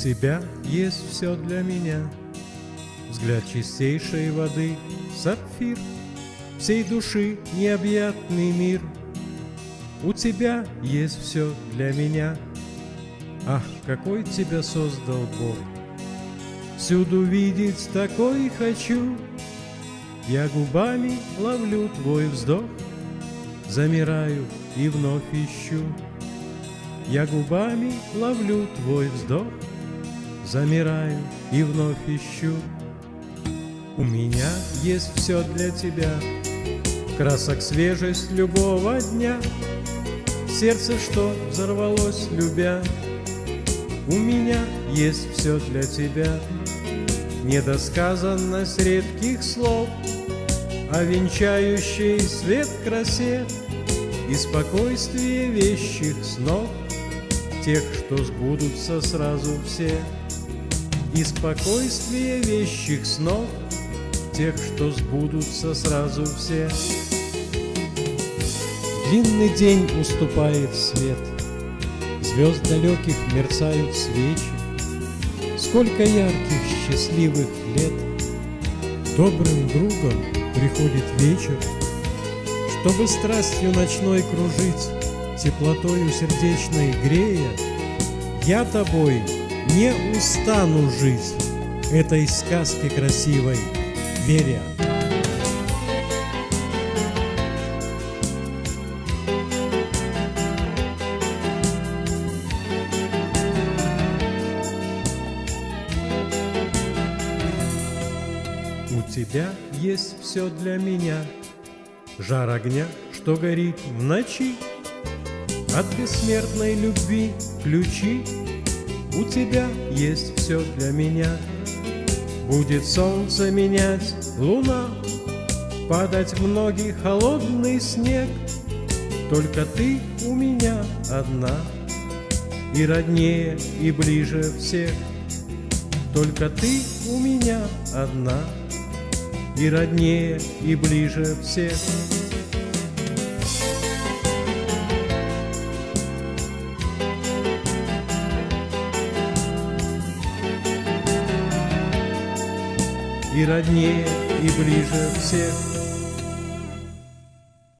тебя есть все для меня. Взгляд чистейшей воды, сапфир, Всей души необъятный мир. У тебя есть все для меня. Ах, какой тебя создал Бог! Всюду видеть такой хочу. Я губами ловлю твой вздох, Замираю и вновь ищу. Я губами ловлю твой вздох, Замираю и вновь ищу. У меня есть все для тебя, Красок свежесть любого дня, Сердце, что взорвалось, любя, У меня есть все для тебя. Недосказанность редких слов, А свет красе И спокойствие вещих снов, Тех, что сбудутся сразу все. И спокойствие вещих снов, Тех, что сбудутся сразу все. Длинный день уступает свет, Звезд далеких мерцают свечи, Сколько ярких, счастливых лет! Добрым другом приходит вечер, Чтобы страстью ночной кружить, Теплотою сердечной грея, Я тобой не устану жить, Этой сказке красивой веря. У тебя есть все для меня, Жар огня, что горит в ночи, От бессмертной любви ключи. У тебя есть все для меня. Будет солнце менять луна, Падать многих холодный снег, Только ты у меня одна, И роднее, и ближе всех. Только ты у меня одна, И роднее, и ближе всех. И роднее, и ближе всех.